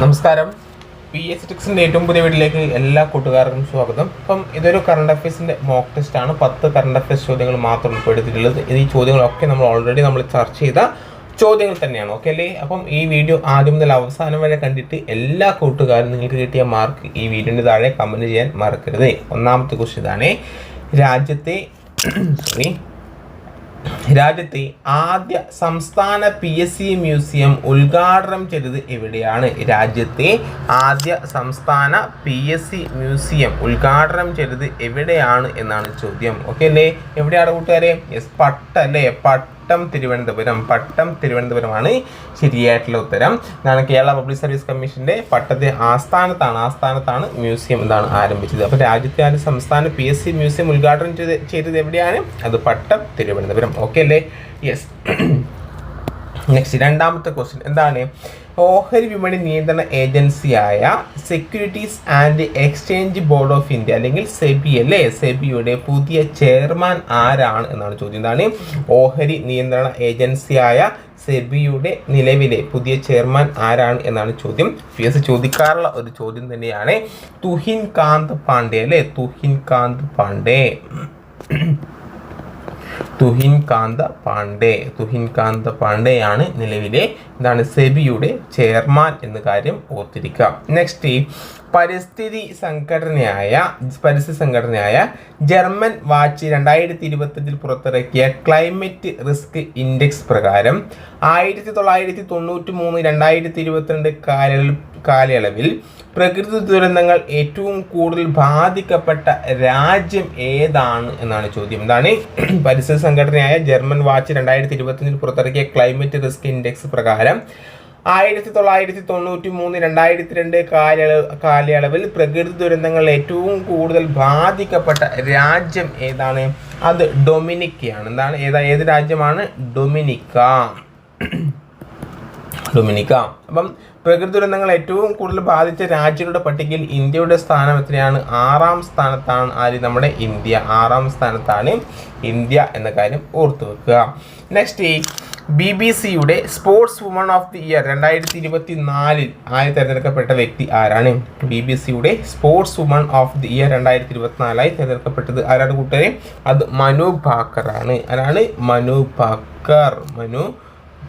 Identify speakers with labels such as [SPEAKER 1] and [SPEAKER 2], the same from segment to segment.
[SPEAKER 1] നമസ്കാരം. P S ടിക്സിന്റെ ഏറ്റവും പുതിയ വീട്ടിലേക്ക് എല്ലാ കൂട്ടുകാർക്കും സ്വാഗതം. അപ്പം ഇതൊരു കറണ്ട് അഫയേഴ്സിന്റെ മോക്ക് ടെസ്റ്റ് ആണ്. പത്ത് കറണ്ട് അഫയേഴ്സ് ചോദ്യങ്ങൾ മാത്രം ഉൾപ്പെടുത്തിയിട്ടുള്ളത് ഈ ചോദ്യങ്ങളൊക്കെ നമ്മൾ ഓൾറെഡി നമ്മൾ ചർച്ച ചെയ്ത ചോദ്യങ്ങൾ തന്നെയാണ്. ഓക്കെ അല്ലേ? അപ്പം ഈ വീഡിയോ ആദ്യം മുതൽ അവസാനം വരെ കണ്ടിട്ട് എല്ലാ കൂട്ടുകാരും നിങ്ങൾക്ക് കിട്ടിയ മാർക്ക് ഈ വീഡിയോന്റെ താഴെ കമന്റ് ചെയ്യാൻ മറക്കരുത്. ഒന്നാമത്തെ ക്വസ്റ്റ്യൻ ഇതാണ്. രാജ്യത്തെ സോറി രാജ്യത്തെ ആദ്യ സംസ്ഥാന പി എസ് സി മ്യൂസിയം ഉദ്ഘാടനം ചെയ്തത് എവിടെയാണ്? രാജ്യത്തെ ആദ്യ സംസ്ഥാന പി എസ് സി മ്യൂസിയം ഉദ്ഘാടനം ചെയ്തത് എവിടെയാണ് എന്നാണ് ചോദ്യം. ഓക്കെ അല്ലേ? എവിടെയാണ് കൂട്ടുകാരെ? യെസ് പട്ട അല്ലേ? പട്ടം തിരുവനന്തപുരം. പട്ടം തിരുവനന്തപുരമാണ് ശരിയായിട്ടുള്ള ഉത്തരം. ഇതാണ് കേരള പബ്ലിക് സർവീസ് കമ്മീഷന്റെ പട്ടത്തെ ആസ്ഥാനത്താണ്. ആസ്ഥാനത്താണ് മ്യൂസിയം എന്താണ് ആരംഭിച്ചത്. അപ്പോൾ രാജ്യത്തെ ആ സംസ്ഥാന പി എസ് സി മ്യൂസിയം ഉദ്ഘാടനം ചെയ്ത് ചെയ്തത് എവിടെയാണ്? അത് പട്ടം തിരുവനന്തപുരം. ഓക്കെ അല്ലേ? യെസ് നെക്സ്റ്റ് രണ്ടാമത്തെ ക്വസ്റ്റ്യൻ എന്താണ്? ഓഹരി വിപണി നിയന്ത്രണ ഏജൻസിയായ securities and exchange board of India അല്ലെങ്കിൽ സെബി അല്ലേ? സെബിയുടെ പുതിയ ചെയർമാൻ ആരാണ് എന്നാണ് ചോദ്യം. എന്താണ്? ഓഹരി നിയന്ത്രണ ഏജൻസിയായ സെബിയുടെ നിലവിലെ പുതിയ ചെയർമാൻ ആരാണ് എന്നാണ് ചോദ്യം. പി എസ് ചോദിക്കാറുള്ള ഒരു ചോദ്യം തന്നെയാണ്. തുഹിൻ കാന്ത് പാണ്ഡെ അല്ലേ? തുഹിൻ കാന്ത് പാണ്ഡെ. തുഹിൻ കാന്ത പാണ്ഡെ. തുഹിൻ കാന്ത പാണ്ഡെയാണ് നിലവിലെ എന്താണ് സെബിയുടെ ചെയർമാൻ എന്ന കാര്യം ഓർത്തിരിക്കുക. നെക്സ്റ്റ് പരിസ്ഥിതി സംഘടനയായ പരിസ്ഥിതി സംഘടനയായ ജർമ്മൻ വാച്ച് രണ്ടായിരത്തി ഇരുപത്തഞ്ചിൽ പുറത്തിറക്കിയ ക്ലൈമറ്റ് റിസ്ക് ഇൻഡെക്സ് പ്രകാരം ആയിരത്തി തൊള്ളായിരത്തി തൊണ്ണൂറ്റി മൂന്ന് രണ്ടായിരത്തി ഇരുപത്തിരണ്ട് കാലയളവിൽ കാലയളവിൽ പ്രകൃതി ദുരന്തങ്ങൾ ഏറ്റവും കൂടുതൽ ബാധിക്കപ്പെട്ട രാജ്യം ഏതാണ് എന്നാണ് ചോദ്യം. എന്താണ് പരിസ്ഥിതി സംഘടനയായ ജർമ്മൻ വാച്ച് രണ്ടായിരത്തി ഇരുപത്തിയഞ്ചിൽ പുറത്തിറക്കിയ ക്ലൈമറ്റ് റിസ്ക് ഇൻഡെക്സ് പ്രകാരം ആയിരത്തി തൊള്ളായിരത്തി തൊണ്ണൂറ്റി മൂന്ന് രണ്ടായിരത്തി രണ്ട് കാലയളവ് കാലയളവിൽ പ്രകൃതി ദുരന്തങ്ങൾ ഏറ്റവും കൂടുതൽ ബാധിക്കപ്പെട്ട രാജ്യം ഏതാണ്? അത് ഡൊമിനിക്കയാണ്. എന്താണ്? ഏതാ ഏത് രാജ്യമാണ്? ഡൊമിനിക്ക. ഡൊമിനിക്ക. അപ്പം പ്രകൃതി ദുരന്തങ്ങൾ ഏറ്റവും കൂടുതൽ ബാധിച്ച രാജ്യങ്ങളുടെ പട്ടികയിൽ ഇന്ത്യയുടെ സ്ഥാനം എത്രയാണ്? ആറാം സ്ഥാനത്താണ് ആര്? നമ്മുടെ ഇന്ത്യ. ആറാം സ്ഥാനത്താണ് ഇന്ത്യ എന്ന കാര്യം ഓർത്തു വെക്കുക. നെക്സ്റ്റ് ബി ബി സിയുടെ sportswoman of the year രണ്ടായിരത്തി ഇരുപത്തി നാലിൽ ആയി തിരഞ്ഞെടുക്കപ്പെട്ട വ്യക്തി ആരാണ്? ബി ബി സിയുടെ sportswoman of the year രണ്ടായിരത്തി ഇരുപത്തിനാലായി തിരഞ്ഞെടുക്കപ്പെട്ടത് ആരാണ് കൂട്ടുകാരെ? അത് മനു ഭാക്കർ ആണ് ആരാണ്? മനു ഭാക്കർ. മനു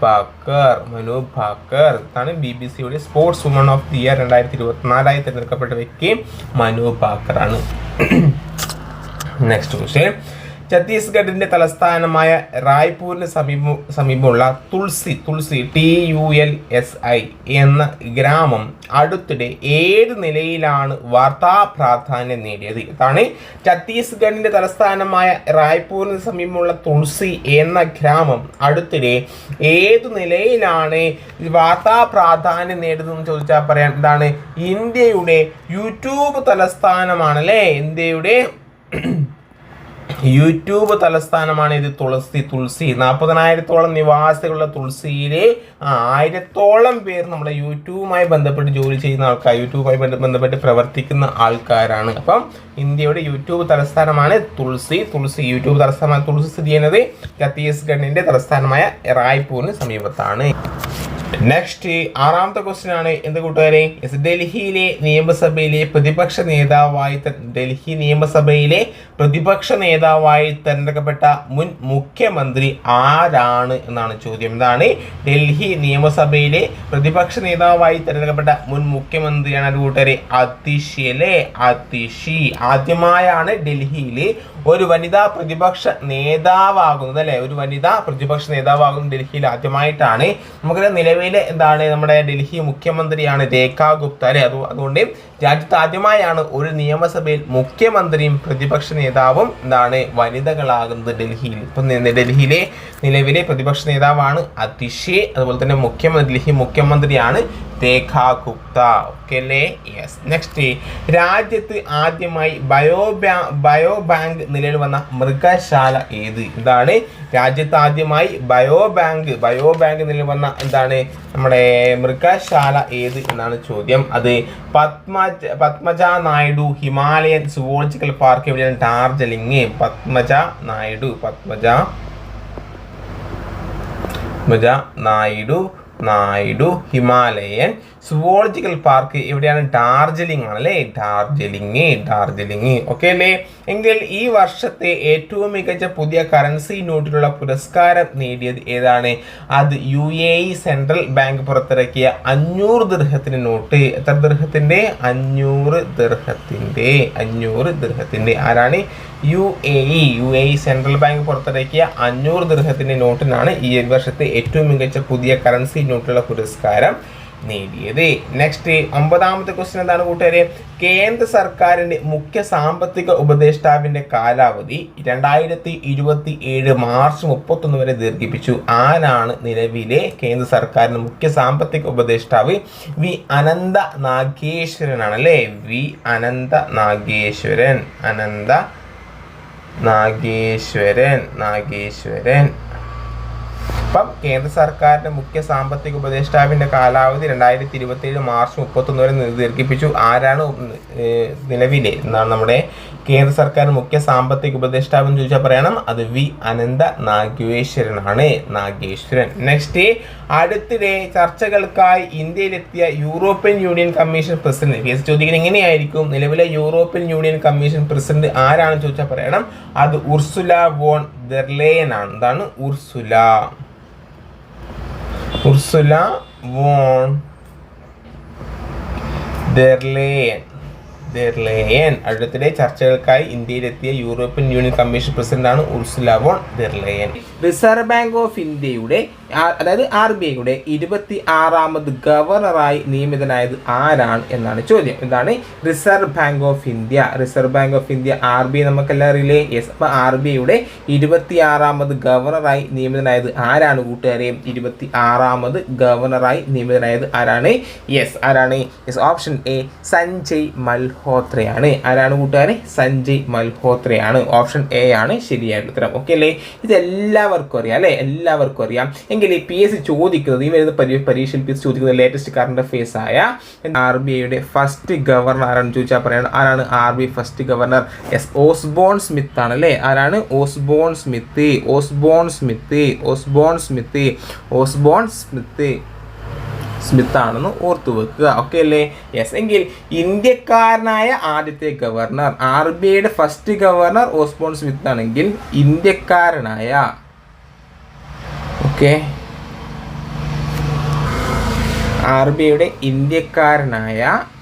[SPEAKER 1] ഭാക്കർ മനു ഭാക്കർ ഇതാണ് ബി ബി സിയുടെ sportswoman of the year രണ്ടായിരത്തി ഇരുപത്തിനാലായി തിരഞ്ഞെടുക്കപ്പെട്ട വ്യക്തി മനു ഭാക്കർ നെക്സ്റ്റ് ക്വസ്റ്റ്യൻ ഛത്തീസ്ഗഡിന്റെ തലസ്ഥാനമായ റായ്പൂരിന് സമീപം സമീപമുള്ള Tulsi Tulsi T U L S I എന്ന ഗ്രാമം അടുത്തിടെ ഏത് നിലയിലാണ് വാർത്താ പ്രാധാന്യം നേടിയത്? ഇതാണ് ഛത്തീസ്ഗഡിന്റെ തലസ്ഥാനമായ റായ്പൂരിന് സമീപമുള്ള തുൾസി എന്ന ഗ്രാമം അടുത്തിടെ ഏത് നിലയിലാണ് വാർത്താ പ്രാധാന്യം നേടുന്നതെന്ന് ചോദിച്ചാൽ പറയാൻ എന്താണ് ഇന്ത്യയുടെ യൂട്യൂബ് തലസ്ഥാനമാണല്ലേ? ഇന്ത്യയുടെ യൂട്യൂബ് തലസ്ഥാനമാണ് ഇത് തുളസി തുളസി. നാൽപ്പതിനായിരത്തോളം നിവാസികളുള്ള തുളസിയിലെ ആയിരത്തോളം പേർ നമ്മുടെ യൂട്യൂബുമായി ബന്ധപ്പെട്ട് ജോലി ചെയ്യുന്ന ആൾക്കാർ യൂട്യൂബുമായി ബന്ധ- ബന്ധപ്പെട്ട് പ്രവർത്തിക്കുന്ന ആൾക്കാരാണ്. അപ്പം ഇന്ത്യയുടെ യൂട്യൂബ് തലസ്ഥാനമാണ് തുളസി. തുളസി യൂട്യൂബ് തലസ്ഥാനമായ തുളസി സ്ഥിതി ചെയ്യുന്നത്. ഛത്തീസ്ഗഡിന്റെ തലസ്ഥാനമായ റായ്പൂരിന് സമീപത്താണ്. നെക്സ്റ്റ് ആറാമത്തെ ക്വസ്റ്റ്യൻ ആണ്. എന്ത് കൂട്ടുകാരെ? ഡൽഹിയിലെ നിയമസഭയിലെ പ്രതിപക്ഷ നേതാവായി ഡൽഹി നിയമസഭയിലെ പ്രതിപക്ഷ നേതാവായി തെരഞ്ഞെടുക്കപ്പെട്ട മുൻ മുഖ്യമന്ത്രി ആരാണ് എന്നാണ് ചോദ്യം. എന്താണ് ഡൽഹി നിയമസഭയിലെ പ്രതിപക്ഷ നേതാവായി തെരഞ്ഞെടുക്കപ്പെട്ട മുൻ മുഖ്യമന്ത്രിയാണ് അത് കൂട്ടുകാരെ? അതിഷി അല്ലേ? അതിഷി ആദ്യമായാണ് ഡൽഹിയിൽ ഒരു വനിതാ പ്രതിപക്ഷ നേതാവാകുന്നത് അല്ലെ? ഒരു വനിതാ പ്രതിപക്ഷ നേതാവാകുന്നത് ഡൽഹിയിൽ ആദ്യമായിട്ടാണ്. നമുക്കറിയാം നിലവിലെ എന്താണ് നമ്മുടെ ഡൽഹി മുഖ്യമന്ത്രിയാണ് രേഖ ഗുപ്ത അല്ലെ? അത് അതുകൊണ്ട് രാജ്യത്ത് ആദ്യമായാണ് ഒരു നിയമസഭയിൽ മുഖ്യമന്ത്രിയും പ്രതിപക്ഷ നേതാവും എന്താണ് വനിതകളാകുന്നത് ഡൽഹിയിൽ. ഇപ്പം ഡൽഹിയിലെ നിലവിലെ പ്രതിപക്ഷ നേതാവാണ് അതിഷേ അതുപോലെ തന്നെ മുഖ്യമന്ത്രി ഡൽഹി മുഖ്യമന്ത്രിയാണ് രേഖ ഗുപ്ത ഓക്കെ അല്ലേ? യെസ് നെക്സ്റ്റ് രാജ്യത്ത് ആദ്യമായി ബയോ ബാ ബയോ ബാങ്ക് നിലയിൽ വന്ന മൃഗശാല ഏത്? ഇതാണ്. രാജ്യത്ത് ആദ്യമായി ബയോ ബാങ്ക് ബയോ ബാങ്ക് നിലയിൽ വന്ന എന്താണ്? നമ്മുടെ മൃഗശാല ഏത് എന്നാണ് ചോദ്യം. അത് Padmaja Padmaja Naidu Himalayan zoological park എവിടെയാണ്? Darjeeling. Padmaja Naidu Padmaja Padmaja Naidu. Naidu Himalayan zoological park എവിടെയാണ് ഡാർജിലിംഗ് ആണ് അല്ലേ ഡാർജിലിംഗ് ഡാർജിലിംഗ് ഓക്കെ അല്ലേ? എങ്കിൽ ഈ വർഷത്തെ ഏറ്റവും മികച്ച പുതിയ കറൻസി നോട്ടിലുള്ള പുരസ്കാരം നേടിയത് ഏതാണ്? അത് U A E central bank പുറത്തിറക്കിയ അഞ്ഞൂറ് ദൃഹത്തിന്റെ നോട്ട്. എത്ര ദൃഹത്തിന്റെ അഞ്ഞൂറ് ദൃഹത്തിന്റെ അഞ്ഞൂറ് ദൃഹത്തിന്റെ ആരാണ്? U A E U A E central bank പുറത്തിറക്കിയ അഞ്ഞൂറ് ദൃഹത്തിന്റെ നോട്ടിനാണ് ഈ വർഷത്തെ ഏറ്റവും മികച്ച പുതിയ കറൻസി നോട്ടുള്ള പുരസ്കാരം നേടിയത്. നെക്സ്റ്റ് ഒമ്പതാമത്തെ ക്വസ്റ്റ്യൻ എന്താണ് കൂട്ടുകാരെ? കേന്ദ്ര സർക്കാരിന്റെ മുഖ്യ സാമ്പത്തിക ഉപദേഷ്ടാവിന്റെ കാലാവധി രണ്ടായിരത്തി ഇരുപത്തി ഏഴ് മാർച്ച് മുപ്പത്തൊന്ന് വരെ ദീർഘിപ്പിച്ചു. ആരാണ് നിലവിലെ കേന്ദ്ര സർക്കാരിന്റെ മുഖ്യ സാമ്പത്തിക ഉപദേഷ്ടാവ്? വി അനന്ത നാഗേശ്വരനാണ് അല്ലേ വി അനന്ത നാഗേശ്വരൻ. അനന്ത നാഗേശ്വരൻ. നാഗേശ്വരൻ. അപ്പം കേന്ദ്ര സർക്കാരിന്റെ മുഖ്യ സാമ്പത്തിക ഉപദേഷ്ടാവിന്റെ കാലാവധി രണ്ടായിരത്തി ഇരുപത്തി ഏഴ് മാർച്ച് മുപ്പത്തൊന്ന് വരെ ദീർഘിപ്പിച്ചു. ആരാണ് നിലവിലെ? എന്നാണ് നമ്മുടെ കേന്ദ്ര സർക്കാർ മുഖ്യ സാമ്പത്തിക ഉപദേഷ്ടാവ് എന്ന് ചോദിച്ചാൽ പറയണം. അത് വി അനന്ത നാഗേശ്വരനാണ്. നാഗേശ്വരൻ. നെക്സ്റ്റ് അടുത്തിടെ ചർച്ചകൾക്കായി ഇന്ത്യയിലെത്തിയ European union commission president. P S ചോദിക്കുന്നത് എങ്ങനെയായിരിക്കും? നിലവിലെ യൂറോപ്യൻ യൂണിയൻ കമ്മീഷൻ പ്രസിഡന്റ് ആരാണെന്ന് ചോദിച്ചാൽ പറയണം. അത് ഉർസുല വോൺ ദെർലേയൻ ആണ് എന്താണ്? ഉർസുല. ഉർസുല വോൺ അടുത്തിടെ ചർച്ചകൾക്കായി ഇന്ത്യയിലെത്തിയ യൂറോപ്യൻ യൂണിയൻ കമ്മീഷൻ പ്രസിഡന്റാണ് Ursula von der Leyen. Reserve bank of ഇന്ത്യയുടെ അതായത് ആർ ബി ഐയുടെ ഇരുപത്തി ആറാമത് ഗവർണറായി നിയമിതനായത് ആരാണ് എന്നാണ് ചോദ്യം. എന്താണ് reserve bank of India reserve bank of India R B I നമുക്കെല്ലാം അറിയില്ലേ? യെസ് അപ്പൊ ആർ ബി ഐയുടെ ഇരുപത്തി ആറാമത് ഗവർണറായി നിയമിതനായത് ആരാണ് കൂട്ടുകാരെ? ഇരുപത്തി ആറാമത് ഗവർണറായി നിയമിതനായത് ആരാണ്? യെസ് ആരാണ്? യെസ് ഓപ്ഷൻ എ സഞ്ജയ് മൽഹോത്രയാണ്. ആരാണ് കൂട്ടുകാരെ? സഞ്ജയ് മൽഹോത്രയാണ്. ഓപ്ഷൻ എ ആണ് ശരിയായ ഉത്തരം. ഓക്കെ അല്ലേ? ഇത് എല്ലാവർക്കും അറിയാം അല്ലേ? എല്ലാവർക്കും അറിയാം. എങ്കിൽ ഈ പി എസ് സി ചോദിക്കുന്നത് ഈ വരുന്ന പരി പരീക്ഷയിൽ പി എസ് ചോദിക്കുന്നത് ലേറ്റസ്റ്റ് കറണ്ട് അഫയേഴ്സ് ആയ ആർ ബി ഐയുടെ ഫസ്റ്റ് ഗവർണർ ആരാണ് ചോദിച്ചാൽ പറയണം? ആരാണ് R B first governor S Osborne Smith ആണ് അല്ലേ? ആരാണ്? Osborne Smith Osborne Smith Osborne Smith Osborne Smith Smith ആണെന്ന് ഓർത്തു വെക്കുക. ഓക്കെ അല്ലേ? യെസ് എങ്കിൽ ഇന്ത്യക്കാരനായ ആദ്യത്തെ ഗവർണർ ആർ ബി ഐയുടെ ഫസ്റ്റ് ഗവർണർ ഓസ്ബോൺ സ്മിത്ത് ആണെങ്കിൽ ഇന്ത്യക്കാരനായ ഓക്കെ ആർ ബി ഐയുടെ ഇന്ത്യക്കാരനായ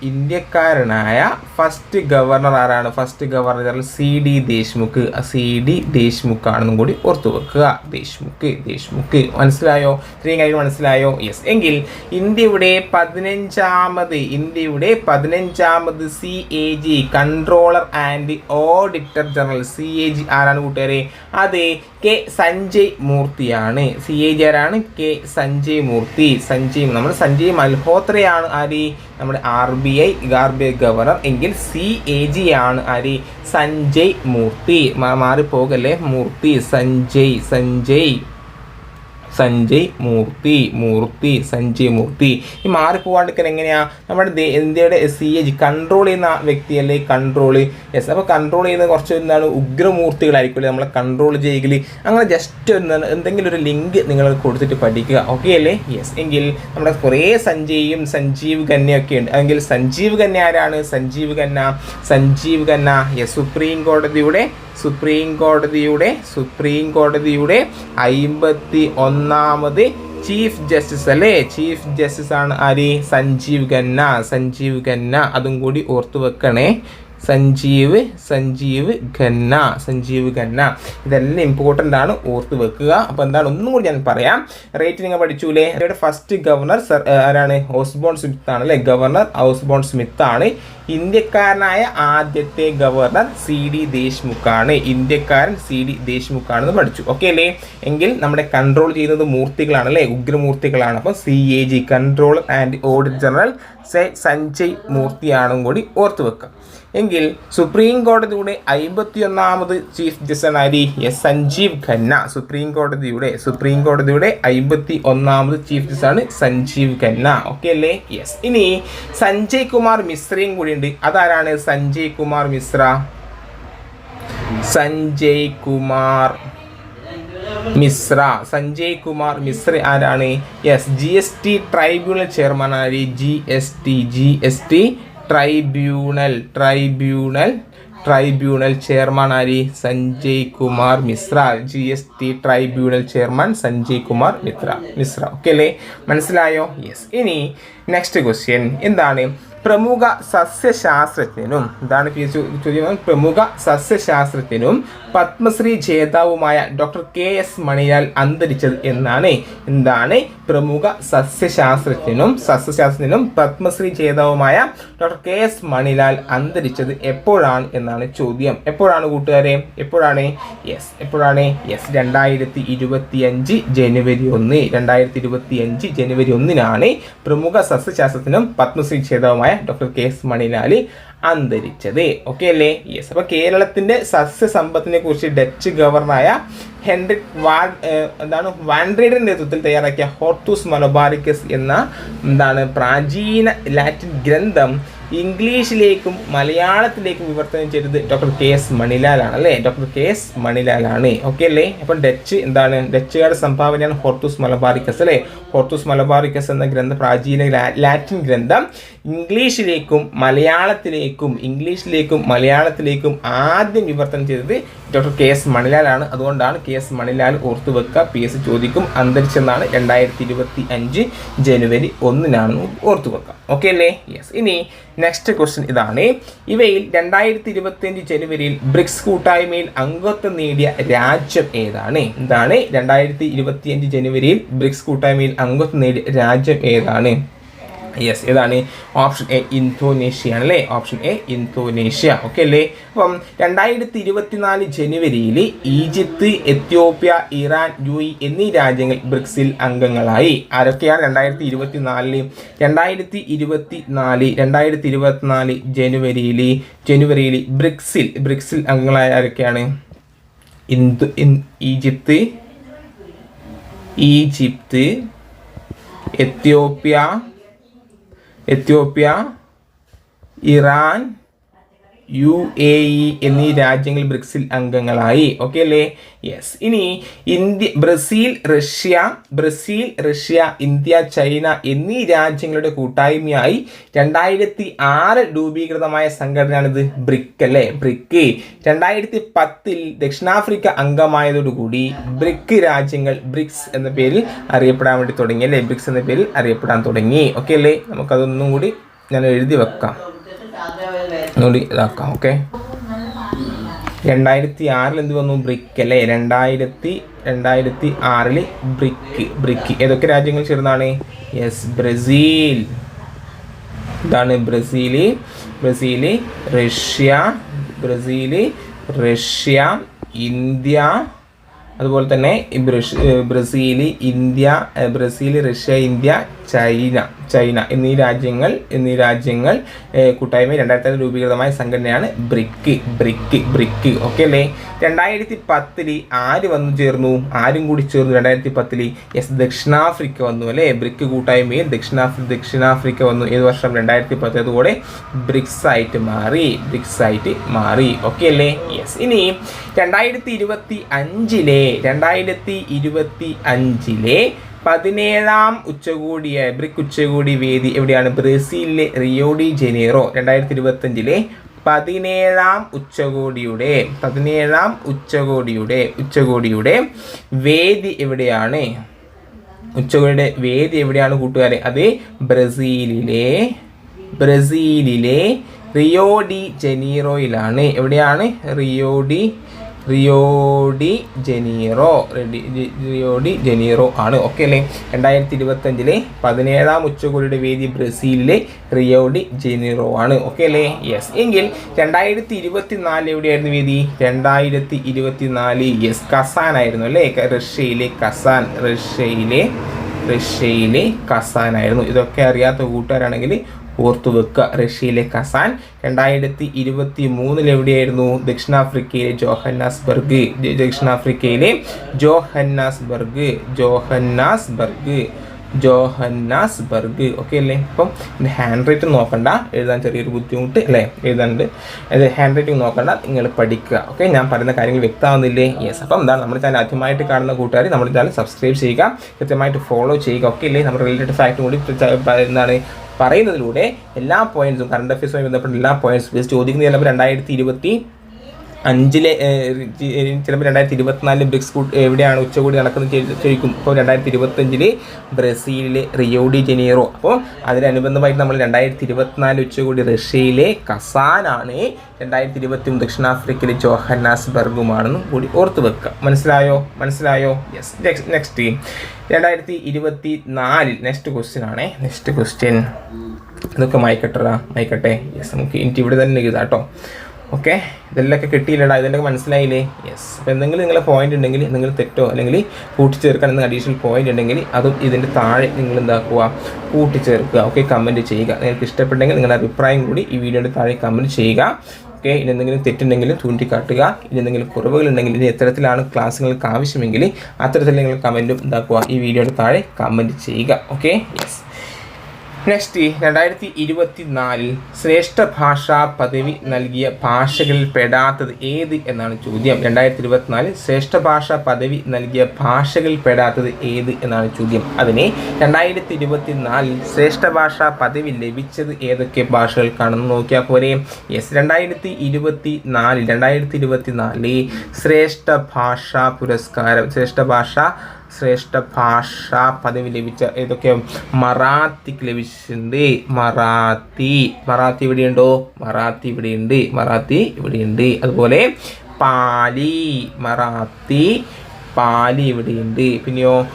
[SPEAKER 1] ഇന്ത്യക്കാരനായ ഫസ്റ്റ് ഗവർണർ ആരാണ്? First governor general C D Deshmukh. C D Deshmukh ആണെന്നും കൂടി ഓർത്തു വെക്കുക. ദേശ്മുഖ് ദേശ്മുഖ്. മനസ്സിലായോ? ഇത്രയും കാര്യം മനസ്സിലായോ? യെസ് എങ്കിൽ ഇന്ത്യയുടെ പതിനഞ്ചാമത് ഇന്ത്യയുടെ പതിനഞ്ചാമത് C A G controller and auditor general C A G ആരാണ് കൂട്ടുകാരെ? അത് കെ സഞ്ജയ് മൂർത്തിയാണ്. സി എ ജി ആരാണ്? കെ സഞ്ജയ് മൂർത്തി. സഞ്ജയ് നമ്മൾ സഞ്ജയ് മൽഹോത്രയാണ് ആര്? നമ്മുടെ R B I R B I governor. എങ്കിൽ സി എ ജി ആണ് ആര്? സഞ്ജയ് മൂർത്തി. മാറിപ്പോകല്ലേ? മൂർത്തി. സഞ്ജയ് സഞ്ജയ്. സഞ്ജയ് മൂർത്തി മൂർത്തി സഞ്ജയ് മൂർത്തി. ഈ മാറിപ്പോവാണ്ടിരിക്കാൻ എങ്ങനെയാണ് നമ്മുടെ ഇന്ത്യയുടെ സി എ ജി കൺട്രോൾ ചെയ്യുന്ന വ്യക്തിയല്ലേ കൺട്രോൾ യെസ് അപ്പോൾ കൺട്രോൾ ചെയ്യുന്ന കുറച്ച് എന്താണ് ഉഗ്രമൂർത്തികളായിരിക്കുമല്ലേ നമ്മളെ കൺട്രോൾ ചെയ്യൽ അങ്ങനെ ജസ്റ്റ് എന്താണ് എന്തെങ്കിലും ഒരു ലിങ്ക് നിങ്ങൾ കൊടുത്തിട്ട് പഠിക്കുക. ഓക്കെ അല്ലേ? യെസ് എങ്കിൽ നമ്മുടെ കുറേ സഞ്ജയും സഞ്ജീവ് ഖന്നയൊക്കെ ഉണ്ട്. അല്ലെങ്കിൽ സഞ്ജീവ് ഖന്ന ആരാണ്? സഞ്ജീവ് ഖന്ന സഞ്ജീവ് ഖന്ന. യെസ് സുപ്രീം കോടതിയുടെ സുപ്രീം കോടതിയുടെ സുപ്രീം കോടതിയുടെ അയിമ്പത്തി ഒന്നാമത് ചീഫ് ജസ്റ്റിസ് അല്ലേ? ചീഫ് ജസ്റ്റിസ് ആണ് ആര്? സഞ്ജീവ് ഖന്ന. സഞ്ജീവ് ഖന്ന. അതും കൂടി ഓർത്തു വെക്കണേ. സഞ്ജീവ് സഞ്ജീവ് ഖന്ന സഞ്ജീവ് ഖന്ന. ഇതെല്ലാം ഇമ്പോർട്ടന്റ് ആണ്. ഓർത്ത് വെക്കുക. അപ്പോൾ എന്താണ്? ഒന്നും കൂടി ഞാൻ പറയാം. റേറ്റ് നിങ്ങൾ പഠിച്ചൂലേ? അവരുടെ ഫസ്റ്റ് ഗവർണർ സർ ആരാണ്? ഓസ്ബോൺ സ്മിത്ത് ആണ് അല്ലേ? ഗവർണർ ഓസ്ബോൺ സ്മിത്ത് ആണ്. ഇന്ത്യക്കാരനായ ആദ്യത്തെ ഗവർണർ സി ഡി ദേശ്മുഖ് ആണ്. ഇന്ത്യക്കാരൻ സി ഡി ദേശ്മുഖ് ആണെന്ന് പഠിച്ചു. ഓക്കെ അല്ലേ? എങ്കിൽ നമ്മുടെ കൺട്രോൾ ചെയ്യുന്നത് മൂർത്തികളാണ് അല്ലേ? ഉഗ്രമൂർത്തികളാണ്. അപ്പോൾ C A G control and audit general സെ സഞ്ജയ് മൂർത്തിയാണും കൂടി ഓർത്ത് വെക്കുക. എങ്കിൽ സുപ്രീം കോടതിയുടെ അയിമ്പത്തിയൊന്നാമത് ചീഫ് ജസ്റ്റിസായി എസ് സഞ്ജീവ് ഖന്ന സുപ്രീം കോടതിയുടെ സുപ്രീം കോടതിയുടെ അയിമ്പത്തി ഒന്നാമത് ചീഫ് ജസ്റ്റിസ് ആണ് സഞ്ജീവ് ഖന്ന. ഓക്കെ അല്ലേ? യെസ് ഇനി സഞ്ജയ് കുമാർ മിശ്രയും കൂടി ഉണ്ട്. അതാരാണ് സഞ്ജയ് കുമാർ മിശ്ര? സഞ്ജയ് കുമാർ മിശ്ര. സഞ്ജയ് കുമാർ മിശ്ര ആരാണ്? Yes G S T tribunal chairman ആര്? G S T G S T tribunal tribunal tribunal chairman ആരി? Sanjay Kumar Mishra. G S T tribunal chairman Sanjay Kumar Mitra Mishra. Okay അല്ലേ? മനസ്സിലായോ? യെസ് ഇനി നെക്സ്റ്റ് ക്വസ്റ്റ്യൻ എന്താണ്? പ്രമുഖ സസ്യശാസ്ത്രജ്ഞനും എന്താണ് P ചോദ്യം. പ്രമുഖ സസ്യശാസ്ത്രജ്ഞനും പത്മശ്രീ ജേതാവുമായ ഡോക്ടർ കെ എസ് മണിലാൽ അന്തരിച്ചത് എന്നാണ്. എന്താണ്? പ്രമുഖ സസ്യശാസ്ത്രജ്ഞനും സസ്യശാസ്ത്രജ്ഞനും പത്മശ്രീ ജേതാവുമായ ഡോക്ടർ കെ എസ് മണിലാൽ അന്തരിച്ചത് എപ്പോഴാണ് എന്നാണ് ചോദ്യം. എപ്പോഴാണ് കൂട്ടുകാരെ? എപ്പോഴാണ്? യെസ്. എപ്പോഴാണ്? യെസ്. രണ്ടായിരത്തി ഇരുപത്തി അഞ്ച് ജനുവരി ഒന്ന്. രണ്ടായിരത്തി ഇരുപത്തി അഞ്ച് ജനുവരി ഒന്നിനാണ് പ്രമുഖ സസ്യശാസ്ത്രജ്ഞനും പത്മശ്രീ ജേതാവുമായ ഡോക്ടർ കെ എസ് മണിലാൽ അന്തരിച്ചത്. ഓക്കെ അല്ലേ? യെസ് അപ്പോൾ കേരളത്തിന്റെ സസ്യസമ്പത്തിനെ കുറിച്ച് ഡച്ച് ഗവർണറായ ഹെൻറിക് വാൻ എന്താണ് വാൻഡ്രീഡിന്റെ നേതൃത്വത്തിൽ തയ്യാറാക്കിയ ഹോർത്തൂസ് മലബാറിക്കസ് എന്ന എന്താണ് പ്രാചീന ലാറ്റിൻ ഗ്രന്ഥം ഇംഗ്ലീഷിലേക്കും മലയാളത്തിലേക്കും വിവർത്തനം ചെയ്തത് ഡോക്ടർ കെ എസ് മണിലാലാണ് അല്ലേ? ഡോക്ടർ കെ എസ് മണിലാലാണ്. ഓക്കെ അല്ലേ? അപ്പം ഡച്ച് എന്താണ്? ഡച്ചുകാരുടെ സംഭാവനയാണ് ഹോർത്തൂസ് മലബാറിക്കസ് അല്ലേ? ഹോർത്തൂസ് മലബാറിക്കസ് എന്ന ഗ്രന്ഥ പ്രാചീന ലാറ്റിൻ ഗ്രന്ഥം ഇംഗ്ലീഷിലേക്കും മലയാളത്തിലേക്കും ഇംഗ്ലീഷിലേക്കും മലയാളത്തിലേക്കും ആദ്യം വിവർത്തനം ചെയ്തത് ഡോക്ടർ കെ എസ് മണിലാലാണ് അതുകൊണ്ടാണ് കെ എസ് മണിലാൽ ഓർത്തു വെക്കുക. പി എസ് ചോദിക്കും അന്തരിച്ചെന്നാണ് രണ്ടായിരത്തി ഇരുപത്തി അഞ്ച് ജനുവരി ഒന്നിനാണെന്ന് ഓർത്തു വെക്കുക. ഓക്കെ അല്ലേ? യെസ് ഇനി നെക്സ്റ്റ് ക്വസ്റ്റ്യൻ ഇതാണ്. ഇവയിൽ രണ്ടായിരത്തി ഇരുപത്തി അഞ്ച് ജനുവരിയിൽ ബ്രിക്സ് കൂട്ടായ്മയിൽ അംഗത്വം നേടിയ രാജ്യം ഏതാണ്? എന്താണ്? രണ്ടായിരത്തി ഇരുപത്തി അഞ്ച് ജനുവരിയിൽ ബ്രിക്സ് കൂട്ടായ്മയിൽ അംഗത്വം നേടിയ രാജ്യം ഏതാണ്? യെസ് ഏതാണ് ഓപ്ഷൻ എ ഇന്തോനേഷ്യ ആണല്ലേ ഓപ്ഷൻ എ ഇന്തോനേഷ്യ ഓക്കെ അല്ലേ? അപ്പം രണ്ടായിരത്തി ഇരുപത്തിനാല് ജനുവരിയിൽ Egypt Ethiopia Iran U E എന്നീ രാജ്യങ്ങൾ ബ്രിക്സിൽ അംഗങ്ങളായി. ആരൊക്കെയാണ് രണ്ടായിരത്തി ഇരുപത്തിനാലിൽ രണ്ടായിരത്തി ഇരുപത്തി നാല് രണ്ടായിരത്തി ഇരുപത്തിനാല് ജനുവരിയിൽ ജനുവരിയിൽ ബ്രിക്സിൽ ബ്രിക്സിൽ അംഗങ്ങളായ ആരൊക്കെയാണ്? ഇന്ത് Egypt Egypt Ethiopia Ethiopia Iran U A E എന്നീ രാജ്യങ്ങൾ ബ്രിക്സിൽ അംഗങ്ങളായി. ഓക്കെ അല്ലേ? യെസ് ഇനി India Brazil Russia Brazil Russia India China എന്നീ രാജ്യങ്ങളുടെ കൂട്ടായ്മയായി രണ്ടായിരത്തി ആറ് രൂപീകൃതമായ സംഘടനയാണിത് ബ്രിക്ക് അല്ലേ? ബ്രിക്ക്. രണ്ടായിരത്തി പത്തിൽ ദക്ഷിണാഫ്രിക്ക അംഗമായതോടുകൂടി ബ്രിക്ക് രാജ്യങ്ങൾ ബ്രിക്സ് എന്ന പേരിൽ അറിയപ്പെടാൻ വേണ്ടി തുടങ്ങി അല്ലേ? ബ്രിക്സ് എന്ന പേരിൽ അറിയപ്പെടാൻ തുടങ്ങി. ഓക്കെ അല്ലേ? നമുക്കതൊന്നും കൂടി ഞാൻ എഴുതി വെക്കാം. ഒന്നുകൂടി ഇതാക്കാം ഓക്കെ രണ്ടായിരത്തി ആറിൽ എന്ത് വന്നു? ബ്രിക്ക് അല്ലേ? രണ്ടായിരത്തി രണ്ടായിരത്തി ആറിൽ ബ്രിക്ക് ബ്രിക്ക്. ഏതൊക്കെ രാജ്യങ്ങൾ ചേർന്നാണ്? Yes Brazil. ഇതാണ് Brazil Brazil Russia Brazil Russia India അതുപോലെ തന്നെ Brazil India Brazil Russia India China China എന്നീ രാജ്യങ്ങൾ എന്നീ രാജ്യങ്ങൾ കൂട്ടായ്മ രണ്ടായിരത്തി രൂപീകൃതമായ സംഘടനയാണ് ബ്രിക്ക് ബ്രിക്ക് ബ്രിക്ക്. ഓക്കെ അല്ലേ? രണ്ടായിരത്തി പത്തിൽ ആര് വന്നു ചേർന്നു? ആരും കൂടി ചേർന്നു രണ്ടായിരത്തി പത്തിൽ യെസ് ദക്ഷിണാഫ്രിക്ക വന്നു അല്ലേ? ബ്രിക്ക് കൂട്ടായ്മയിൽ ദക്ഷിണാഫ്രി ദക്ഷിണാഫ്രിക്ക വന്നു. ഏത് വർഷം? രണ്ടായിരത്തി പത്ത് അതോടെ ബ്രിക്സ് ആയിട്ട് മാറി ബ്രിക്സ് ആയിട്ട് മാറി. ഓക്കെ അല്ലേ? യെസ് ഇനി രണ്ടായിരത്തി ഇരുപത്തി അഞ്ചിലെ രണ്ടായിരത്തി ഇരുപത്തി അഞ്ചിലെ പതിനേഴാം ഉച്ചകോടിയ ബ്രിക് ഉച്ചകോടി വേദി എവിടെയാണ്? ബ്രസീലിലെ റിയോഡി ജനീറോ രണ്ടായിരത്തി ഇരുപത്തി അഞ്ചിലെ പതിനേഴാം ഉച്ചകോടിയുടെ പതിനേഴാം ഉച്ചകോടിയുടെ ഉച്ചകോടിയുടെ വേദി എവിടെയാണ്? ഉച്ചകോടിയുടെ വേദി എവിടെയാണ് കൂട്ടുകാരെ? അത് ബ്രസീലിലെ ബ്രസീലിലെ റിയോഡി ജനീറോയിലാണ്. എവിടെയാണ്? Rio de Rio de Janeiro ready Rio de Janeiro ആണ്. ഓക്കെ അല്ലേ? രണ്ടായിരത്തി ഇരുപത്തഞ്ചിലെ പതിനേഴാം ഉച്ചകോടിയുടെ വേദി ബ്രസീലിലെ റിയോ ഡി ജനീറോ ആണ്. ഓക്കെ അല്ലേ? യെസ് എങ്കിൽ രണ്ടായിരത്തി ഇരുപത്തി നാല് എവിടെയായിരുന്നു വേദി? രണ്ടായിരത്തി ഇരുപത്തി നാല് യെസ് കസാൻ ആയിരുന്നു അല്ലേ? റഷ്യയിലെ കസാൻ റഷ്യയിലെ റഷ്യയിലെ കസാൻ ആയിരുന്നു. ഇതൊക്കെ അറിയാത്ത കൂട്ടുകാരാണെങ്കിൽ ഓർത്തു വെക്കുക റഷ്യയിലെ കസാൻ. രണ്ടായിരത്തി ഇരുപത്തി മൂന്നിൽ എവിടെയായിരുന്നു? ദക്ഷിണാഫ്രിക്കയിലെ ജോഹന്നാസ്ബർഗ് ദക്ഷിണാഫ്രിക്കയിലെ ജോഹന്നാസ്ബർഗ് ജോഹന്നാസ്ബർഗ് ജോഹന്നാസ്ബർഗ്. ഓക്കെ അല്ലേ? ഇപ്പം ഇത് ഹാൻഡ് റൈറ്റിംഗ് നോക്കണ്ട. എഴുതാൻ ചെറിയൊരു ബുദ്ധിമുട്ട് അല്ലേ? എഴുതാനുണ്ട്. അത് ഹാൻഡ് റൈറ്റിംഗ് നോക്കണ്ട. നിങ്ങൾ പഠിക്കുക. ഓക്കെ ഞാൻ പറയുന്ന കാര്യങ്ങൾ വ്യക്തമാവുന്നില്ലേ? യെസ് അപ്പം എന്താണ്? നമ്മുടെ ചാനൽ ആദ്യമായിട്ട് കാണുന്ന കൂട്ടുകാർ നമ്മുടെ ചാനൽ സബ്സ്ക്രൈബ് ചെയ്യുക. കൃത്യമായിട്ട് ഫോളോ ചെയ്യുക. ഓക്കെ അല്ലേ? നമ്മുടെ റിലേറ്റഡ് ഫാക്റ്റും കൂടി എന്താണ്? പറയുന്നതിലൂടെ എല്ലാ പോയിന്റ്സും കറണ്ട് അഫയേഴ്സുമായി ബന്ധപ്പെട്ട എല്ലാ പോയിന്റ്സും ചിലപ്പോൾ രണ്ടായിരത്തി ഇരുപത്തി അഞ്ചിലെ ചിലപ്പോൾ രണ്ടായിരത്തി ഇരുപത്തിനാലിൽ ബ്രിക്സ് കൂട്ട് എവിടെയാണ് ഉച്ചകൂടി നടക്കുന്നത് ചോദിക്കും ഇപ്പോൾ രണ്ടായിരത്തി ഇരുപത്തഞ്ചിൽ ബ്രസീലിലെ റിയോഡി ജനീറോ. അപ്പോൾ അതിനനുബന്ധമായിട്ട് നമ്മൾ രണ്ടായിരത്തി ഇരുപത്തിനാല് ഉച്ചകോടി റഷ്യയിലെ കസാനാണ് രണ്ടായിരത്തി ഇരുപത്തി മൂന്ന് ദക്ഷിണാഫ്രിക്കയിലെ ജോഹന്നാസ് ബർഗുമാണെന്നും കൂടി ഓർത്ത് വെക്കുക. മനസ്സിലായോ? മനസ്സിലായോ? യെസ് നെക്സ്റ്റ് രണ്ടായിരത്തി ഇരുപത്തി നാലിൽ നെക്സ്റ്റ് ക്വസ്റ്റ്യൻ ആണേ. നെക്സ്റ്റ് ക്വസ്റ്റ്യൻ ഇതൊക്കെ മയക്കട്ടറാ മയക്കട്ടെ. യെസ് നമുക്ക് എനിക്ക് ഇവിടെ തന്നെ എഴുതാം കേട്ടോ ഓക്കെ? ഇതെല്ലാം കിട്ടിയില്ലടാ ഇതിന്റെയൊക്കെ മനസ്സിലായില്ലേ? യെസ് അപ്പോൾ എന്തെങ്കിലും നിങ്ങളെ പോയിന്റ് ഉണ്ടെങ്കിൽ നിങ്ങൾ തെറ്റോ അല്ലെങ്കിൽ കൂട്ടിച്ചേർക്കാൻ എന്തെങ്കിലും അഡീഷണൽ പോയിന്റ് ഉണ്ടെങ്കിൽ അതും ഇതിന്റെ താഴെ നിങ്ങൾ എന്താക്കുക? കൂട്ടിച്ചേർക്കുക. ഓക്കെ? കമന്റ് ചെയ്യുക. നിങ്ങൾക്ക് ഇഷ്ടപ്പെട്ടെങ്കിൽ നിങ്ങളുടെ അഭിപ്രായം കൂടി ഈ വീഡിയോയുടെ താഴെ കമന്റ് ചെയ്യുക. ഓക്കെ? ഇനി എന്തെങ്കിലും തെറ്റുണ്ടെങ്കിൽ ചൂണ്ടിക്കാട്ടുക. ഇനി എന്തെങ്കിലും കുറവുകളുണ്ടെങ്കിൽ ഇനി എത്തരത്തിലാണ് ക്ലാസ് നിങ്ങൾക്ക് ആവശ്യമെങ്കിൽ അത്തരത്തിൽ നിങ്ങൾ കമന്റും എന്താക്കുക? ഈ വീഡിയോയുടെ താഴെ കമന്റ് ചെയ്യുക. ഓക്കെ? യെസ് നെക്സ്റ്റ് രണ്ടായിരത്തി ഇരുപത്തി നാലിൽ ശ്രേഷ്ഠ ഭാഷാ പദവി നൽകിയ ഭാഷകളിൽ പെടാത്തത് ഏത് എന്നാണ് ചോദ്യം. രണ്ടായിരത്തി ഇരുപത്തിനാലിൽ ശ്രേഷ്ഠ ഭാഷാ പദവി നൽകിയ ഭാഷകളിൽ പെടാത്തത് ഏത് എന്നാണ് ചോദ്യം. അതിനെ രണ്ടായിരത്തി ഇരുപത്തി നാലിൽ ശ്രേഷ്ഠ ഭാഷാ പദവി ലഭിച്ചത് ഏതൊക്കെ ഭാഷകൾക്കാണെന്ന് നോക്കിയാൽ പോരെ. യെസ് രണ്ടായിരത്തി ഇരുപത്തി നാലിൽ രണ്ടായിരത്തി ഇരുപത്തി നാലിൽ ശ്രേഷ്ഠ ഭാഷാ പുരസ്കാരം ശ്രേഷ്ഠ ഭാഷ ശ്രേഷ്ഠ ഭാഷാ പദവി ലഭിച്ച ഏതൊക്കെ മറാത്തിക്ക് ലഭിച്ചിട്ടുണ്ട്. മറാത്തി. മറാത്തി ഇവിടെയുണ്ടോ? മറാത്തി ഇവിടെയുണ്ട്. മറാത്തി ഇവിടെയുണ്ട്. അതുപോലെ പാലി. മറാത്തി. പാലി ഇവിടെയുണ്ട്. പിന്നെയോ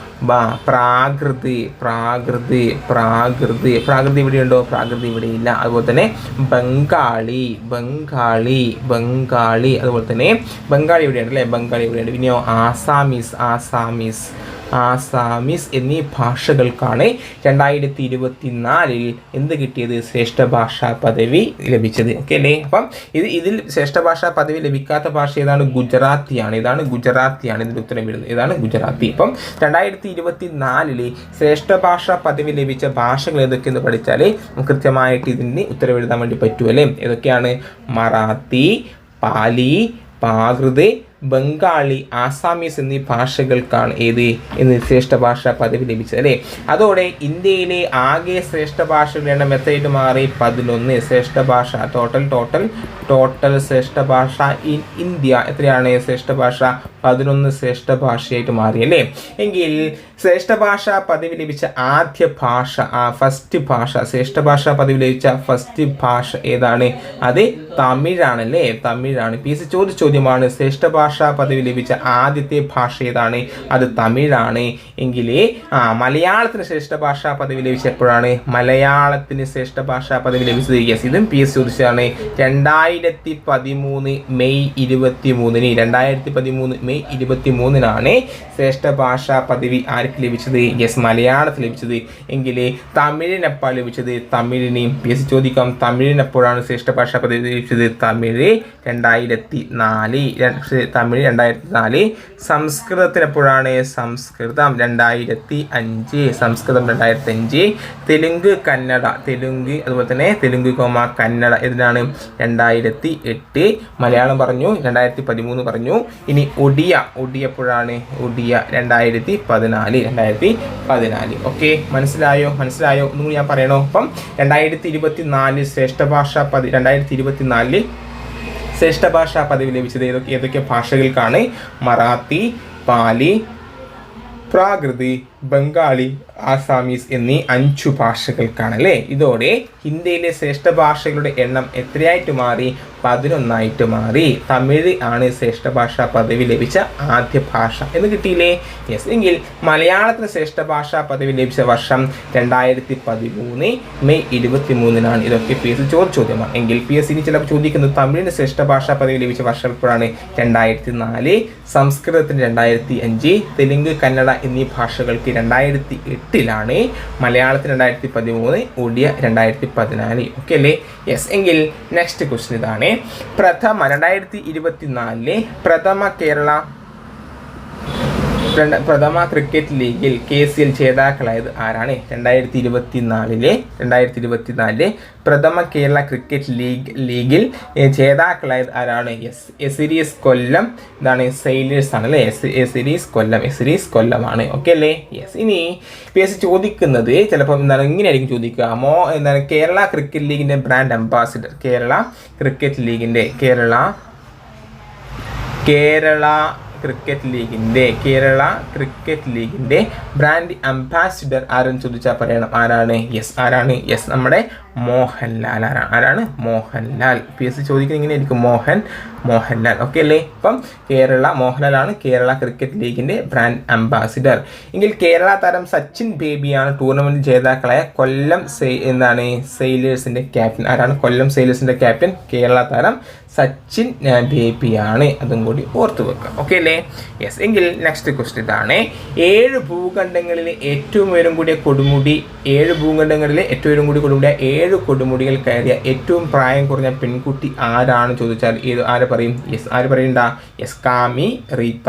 [SPEAKER 1] പ്രാകൃതി. പ്രാകൃതി. പ്രാകൃതി. പ്രാകൃതി ഇവിടെയുണ്ടോ? പ്രാകൃതി ഇവിടെയില്ല. അതുപോലെ തന്നെ ബംഗാളി. ബംഗാളി. ബംഗാളി. അതുപോലെ തന്നെ ബംഗാളി ഇവിടെയുണ്ട് അല്ലേ? ബംഗാളി ഇവിടെയുണ്ട്. പിന്നെയോ ആസാമീസ്. ആസാമീസ്. ആസാമീസ് എന്നീ ഭാഷകൾക്കാണ് രണ്ടായിരത്തി ഇരുപത്തി നാലിൽ എന്ത് കിട്ടിയത്? ശ്രേഷ്ഠ ഭാഷാ പദവി ലഭിച്ചത്. ഓക്കെ അല്ലേ? അപ്പം ഇത് ഇതിൽ ശ്രേഷ്ഠ ഭാഷാ പദവി ലഭിക്കാത്ത ഭാഷ ഏതാണ്? ഗുജറാത്തിയാണ്. ഇതാണ് ഗുജറാത്തിയാണ് ഇതിന്റെ ഉത്തരം വരുന്നത്. ഇതാണ് ഗുജറാത്തി. അപ്പം രണ്ടായിരത്തി ഇരുപത്തി നാലിൽ ശ്രേഷ്ഠ ഭാഷാ പദവി ലഭിച്ച ഭാഷകൾ ഏതൊക്കെയെന്ന് പഠിച്ചാൽ കൃത്യമായിട്ട് ഇതിന് ഉത്തരം എഴുതാൻ വേണ്ടി പറ്റുമല്ലേ ഏതൊക്കെയാണ്? മറാത്തി പാലി പ്രാകൃത് ബംഗാളി ആസാമീസ് എന്നീ ഭാഷകൾക്കാണ് ഏത് എന്ന് ശ്രേഷ്ഠ ഭാഷ പദവി ലഭിച്ചത് അല്ലേ? അതോടെ ഇന്ത്യയിലെ ആകെ ശ്രേഷ്ഠ ഭാഷകളുടെ എണ്ണം എത്രയായിട്ട് മാറി? പതിനൊന്ന് ശ്രേഷ്ഠ ഭാഷ ടോട്ടൽ ടോട്ടൽ ടോട്ടൽ ശ്രേഷ്ഠ ഭാഷ ഇൻ ഇന്ത്യ എത്രയാണ്? ശ്രേഷ്ഠ ഭാഷ പതിനൊന്ന് ശ്രേഷ്ഠ ഭാഷയായിട്ട് മാറി അല്ലേ? എങ്കിൽ ശ്രേഷ്ഠ ഭാഷ പദവി ലഭിച്ച ആദ്യ ഭാഷ ആ ഫസ്റ്റ് ഭാഷ ശ്രേഷ്ഠ ഭാഷ പദവി ലഭിച്ച ഫസ്റ്റ് ഭാഷ ഏതാണ്? അത് തമിഴാണല്ലേ? തമിഴാണ്. പി എസ് ചോദ്യ ചോദ്യമാണ് ശ്രേഷ്ഠ ഭാഷാ പദവി ലഭിച്ച ആദ്യത്തെ ഭാഷ ഏതാണ്? അത് തമിഴാണ്. എങ്കിൽ ആ മലയാളത്തിന് ശ്രേഷ്ഠ ഭാഷാ പദവി ലഭിച്ചപ്പോഴാണ് മലയാളത്തിന് ശ്രേഷ്ഠ ഭാഷാ പദവി ലഭിച്ചത്. യെസ് ഇതും പി എസ് ചോദിച്ചതാണ്. രണ്ടായിരത്തി പതിമൂന്ന് മെയ് ഇരുപത്തി മൂന്നിന് രണ്ടായിരത്തി പതിമൂന്ന് മെയ് ഇരുപത്തി മൂന്നിനാണ് ശ്രേഷ്ഠ പദവി പദവി ആർക്ക് ലഭിച്ചത് യെസ് മലയാളത്തിൽ ലഭിച്ചത് എങ്കിൽ തമിഴിനെപ്പോൾ ലഭിച്ചത് തമിഴിനെയും പി എസ് ചോദിക്കാം തമിഴിനെപ്പോഴാണ് ശ്രേഷ്ഠ ഭാഷാ പദവി ലഭിച്ചത്? തമിഴ് രണ്ടായിരത്തി നാല് തമിഴ് രണ്ടായിരത്തി നാല് സംസ്കൃതത്തിനെപ്പോഴാണ്? സംസ്കൃതം രണ്ടായിരത്തി അഞ്ച് സംസ്കൃതം രണ്ടായിരത്തി അഞ്ച് തെലുങ്ക് കന്നഡ തെലുങ്ക് അതുപോലെ തന്നെ തെലുങ്ക് കോമ കന്നഡ ഇതിനാണ് രണ്ടായിരത്തി എട്ട് മലയാളം പറഞ്ഞു രണ്ടായിരത്തി പതിമൂന്ന് പറഞ്ഞു. ഇനി ഒഡിയ ഒഡിയ എപ്പോഴാണ് ഒഡിയ രണ്ടായിരത്തി പതിനാല് രണ്ടായിരത്തി പതിനാല് ഓക്കെ മനസ്സിലായോ? മനസ്സിലായോ? ഒന്നും ഞാൻ പറയണോ? അപ്പം രണ്ടായിരത്തി ഇരുപത്തി നാലിൽ ശ്രേഷ്ഠ ഭാഷ പതി രണ്ടായിരത്തി ഇരുപത്തി നാലിൽ ശ്രേഷ്ഠ ഭാഷാ പദവി ലഭിച്ചത് ഏതൊക്കെ ഏതൊക്കെ ഭാഷകൾക്കാണ്? മറാത്തി പാലി പ്രാകൃതി ബംഗാളി ആസാമീസ് എന്നീ അഞ്ചു ഭാഷകൾക്കാണ് അല്ലേ ഇതോടെ ഹിന്ദിയിലെ ശ്രേഷ്ഠ ഭാഷകളുടെ എണ്ണം എത്രയായിട്ട് മാറി? പതിനൊന്നായിട്ട് മാറി. തമിഴ് ആണ് ശ്രേഷ്ഠ ഭാഷാ പദവി ലഭിച്ച ആദ്യ ഭാഷ. എന്ന് കിട്ടിയില്ലേ? യെസ്. എങ്കിൽ മലയാളത്തിന് ശ്രേഷ്ഠ ഭാഷാ പദവി ലഭിച്ച വർഷം രണ്ടായിരത്തി പതിമൂന്ന് മെയ് ഇരുപത്തി മൂന്നിനാണ് ഇതൊക്കെ പി എസ് ചോദ്യ ചോദ്യമാണ്. എങ്കിൽ പി എസ് ഇനി ചിലപ്പോൾ ചോദിക്കുന്നത് തമിഴിന് ശ്രേഷ്ഠ ഭാഷാ പദവി ലഭിച്ച വർഷം എപ്പോഴാണ്? രണ്ടായിരത്തി നാല് സംസ്കൃതത്തിന് രണ്ടായിരത്തി അഞ്ച് തെലുങ്ക് കന്നഡ എന്നീ ഭാഷകൾക്ക് രണ്ടായിരത്തി എട്ടിലാണ് മലയാളത്തിൽ രണ്ടായിരത്തി പതിമൂന്ന് ഒഡിയ രണ്ടായിരത്തി പതിനാല് ഓക്കെ അല്ലേ? യെസ് എങ്കിൽ നെക്സ്റ്റ് ക്വസ്റ്റ്യൻ ഇതാണ്. പ്രഥമ രണ്ടായിരത്തി ഇരുപത്തി നാലിലെ പ്രഥമ കേരള രണ്ട് പ്രഥമ ക്രിക്കറ്റ് ലീഗിൽ കെ സി എൽ ജേതാക്കളായത് ആരാണ്? രണ്ടായിരത്തി ഇരുപത്തി നാലിലെ രണ്ടായിരത്തി ഇരുപത്തി നാലിലെ പ്രഥമ കേരള ക്രിക്കറ്റ് ലീഗ് ലീഗിൽ ജേതാക്കളായത് ആരാണ്? S Aries Kollam. ഇതാണ് സെയിലേഴ്സ് ആണ് അല്ലേ? S Aries Kollam. എസിരീസ് കൊല്ലമാണ്. ഓക്കെ അല്ലേ? യെസ് ഇനി പി എസ് ചോദിക്കുന്നത് ചിലപ്പോൾ എന്താണ് ഇങ്ങനെയായിരിക്കും ചോദിക്കുക. മോ എന്താണ് കേരള ക്രിക്കറ്റ് ലീഗിന്റെ ബ്രാൻഡ് അംബാസിഡർ കേരള ക്രിക്കറ്റ് ലീഗിന്റെ കേരള കേരള ക്രിക്കറ്റ് ലീഗിന്റെ കേരള ക്രിക്കറ്റ് ലീഗിന്റെ ബ്രാൻഡ് അംബാസിഡർ ആരെന്ന് ചോദിച്ചാൽ പറയണം. ആരാണ്? യെസ് ആരാണ്? യെസ് നമ്മുടെ മോഹൻലാൽ ആരാണ് ആരാണ്? മോഹൻലാൽ. പി എസ് സി ചോദിക്കുന്നത് ഇങ്ങനെ ആയിരിക്കും മോഹൻ മോഹൻലാൽ. ഓക്കെ അല്ലേ? ഇപ്പം കേരള മോഹൻലാലാണ് കേരള ക്രിക്കറ്റ് ലീഗിന്റെ ബ്രാൻഡ് അംബാസിഡർ. എങ്കിൽ കേരള താരം സച്ചിൻ ബേബിയാണ് ടൂർണമെന്റ് ജേതാക്കളായ കൊല്ലം സെ എന്താണ്? സെയിലേഴ്സിന്റെ ക്യാപ്റ്റൻ ആരാണ്? കൊല്ലം സെയിലേഴ്സിന്റെ ക്യാപ്റ്റൻ കേരള താരം സച്ചിൻ ബേബിയാണ്. അതും കൂടി ഓർത്തു വെക്കുക. ഓക്കെ അല്ലേ? യെസ് എങ്കിൽ നെക്സ്റ്റ് ക്വസ്റ്റ്യൻ ഇതാണ്. ഏഴ് ഭൂഖണ്ഡങ്ങളിലെ ഏറ്റവും ഉയരം കൂടിയ കൊടുമുടി ഏഴ് ഭൂഖണ്ഡങ്ങളിലെ ഏറ്റവും ഉയരം കൂടിയ കൊടുമുടിയ കൊടുമുടികൾ കയറിയ ഏറ്റവും പ്രായം കുറഞ്ഞ പെൺകുട്ടി ആരാണ് ചോദിച്ചാൽ ഏത് ആര് പറയും? യെസ്. ആര് പറയണ്ട? യെസ്. കാമി റീത്ത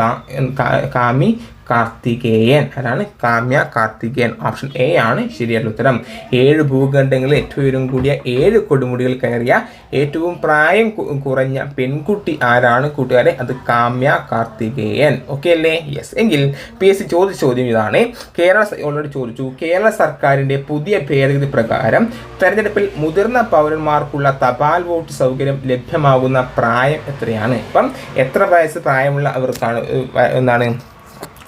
[SPEAKER 1] കാമി കാർത്തികേയൻ. അതാണ് കാമ്യ കാർത്തികേയൻ. ഓപ്ഷൻ എ ആണ് ശരിയായിട്ടുള്ള ഉത്തരം. ഏഴ് ഭൂഖണ്ഡങ്ങളിൽ ഏറ്റവും ഉയരം കൂടിയ ഏഴ് കൊടുമുടികൾ കയറിയ ഏറ്റവും പ്രായം കുറഞ്ഞ പെൺകുട്ടി ആരാണ്? കൂട്ടുകാരെ അത് കാമ്യ കാർത്തികേയൻ. ഓക്കെ അല്ലേ? യെസ് എങ്കിൽ പി എസ് സി ചോദിച്ച ചോദ്യം ഇതാണ്. കേരള ഓൾറെഡി ചോദിച്ചു. കേരള സർക്കാരിന്റെ പുതിയ ഭേദഗതി പ്രകാരം തെരഞ്ഞെടുപ്പിൽ മുതിർന്ന പൗരന്മാർക്കുള്ള തപാൽ വോട്ട് സൗകര്യം ലഭ്യമാകുന്ന പ്രായം എത്രയാണ്? ഇപ്പം എത്ര വയസ്സ് പ്രായമുള്ള അവർക്കാണ് എന്താണ്?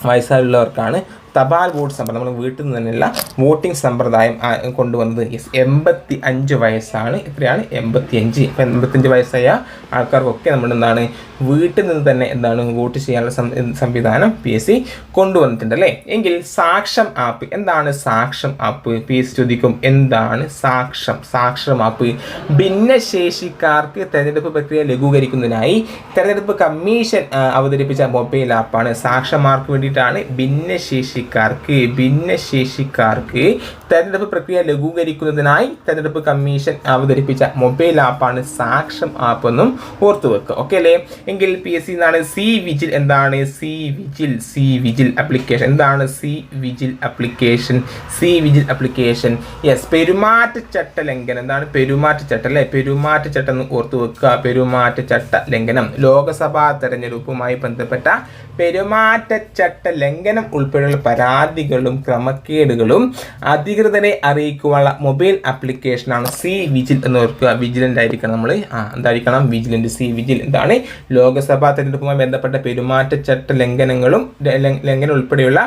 [SPEAKER 1] വയസ്സായുള്ളവർക്കാണ് തപാൽ വോട്ട് സമ്പ്രദായം നമ്മൾ വീട്ടിൽ നിന്ന് തന്നെയുള്ള വോട്ടിംഗ് സമ്പ്രദായം കൊണ്ടുവന്നത് യെസ് എൺപത്തി അഞ്ച് വയസ്സാണ്. എത്രയാണ് എൺപത്തി അഞ്ച് ഇപ്പം എൺപത്തഞ്ച് വയസ്സായ ആൾക്കാർക്കൊക്കെ നമ്മൾ എന്താണ് വീട്ടിൽ നിന്ന് തന്നെ എന്താണ് വോട്ട് ചെയ്യാനുള്ള സംവിധാനം പി എസ് സി കൊണ്ടുവന്നിട്ടുണ്ട് അല്ലേ? എങ്കിൽ സാക്ഷം ആപ്പ് എന്താണ് സാക്ഷം ആപ്പ്? പി എസ് ചോദിക്കും എന്താണ് സാക്ഷം? സാക്ഷം ആപ്പ് ഭിന്നശേഷിക്കാർക്ക് തെരഞ്ഞെടുപ്പ് പ്രക്രിയ ലഘൂകരിക്കുന്നതിനായി തെരഞ്ഞെടുപ്പ് കമ്മീഷൻ അവതരിപ്പിച്ച മൊബൈൽ ആപ്പാണ്. സാക്ഷമാർക്ക് വേണ്ടിയിട്ടാണ്? ഭിന്നശേഷിക്കാർക്ക് ഭിന്നശേഷിക്കാർക്ക് തെരഞ്ഞെടുപ്പ് പ്രക്രിയ ലഘൂകരിക്കുന്നതിനായി തെരഞ്ഞെടുപ്പ് കമ്മീഷൻ അവതരിപ്പിച്ച മൊബൈൽ ആപ്പാണ് സാക്ഷം ആപ്പ് എന്നും ഓർത്തു വെക്കുക. ഓക്കെ അല്ലേ? എങ്കിൽ പി എസ് സി എന്നാണ് സി വിജിൽ എന്താണ്? C vigil C vigil application എന്താണ് C vigil application C vigil application yes പെരുമാറ്റച്ചട്ട ലംഘനം എന്താണ് പെരുമാറ്റച്ചട്ടം അല്ലേ? പെരുമാറ്റച്ചട്ടം എന്ന് ഓർത്തു വെക്കുക. പെരുമാറ്റച്ചട്ട ലംഘനം ലോകസഭാ തെരഞ്ഞെടുപ്പുമായി ബന്ധപ്പെട്ട പെരുമാറ്റച്ചട്ട ലംഘനം ഉൾപ്പെടെയുള്ള പരാതികളും ക്രമക്കേടുകളും അധികൃതരെ അറിയിക്കുവാനുള്ള മൊബൈൽ ആപ്ലിക്കേഷനാണ് സി വിജിൽ എന്ന് ഓർക്കുക. വിജിലന്റ് ആയിരിക്കണം നമ്മൾ എന്തായിരിക്കണം? വിജിലന്റ് സി വിജിൽ എന്താണ്? ലോകസഭാ തെരഞ്ഞെടുപ്പുമായി ബന്ധപ്പെട്ട പെരുമാറ്റച്ചട്ട ലംഘനങ്ങളും ലംഘനം ഉൾപ്പെടെയുള്ള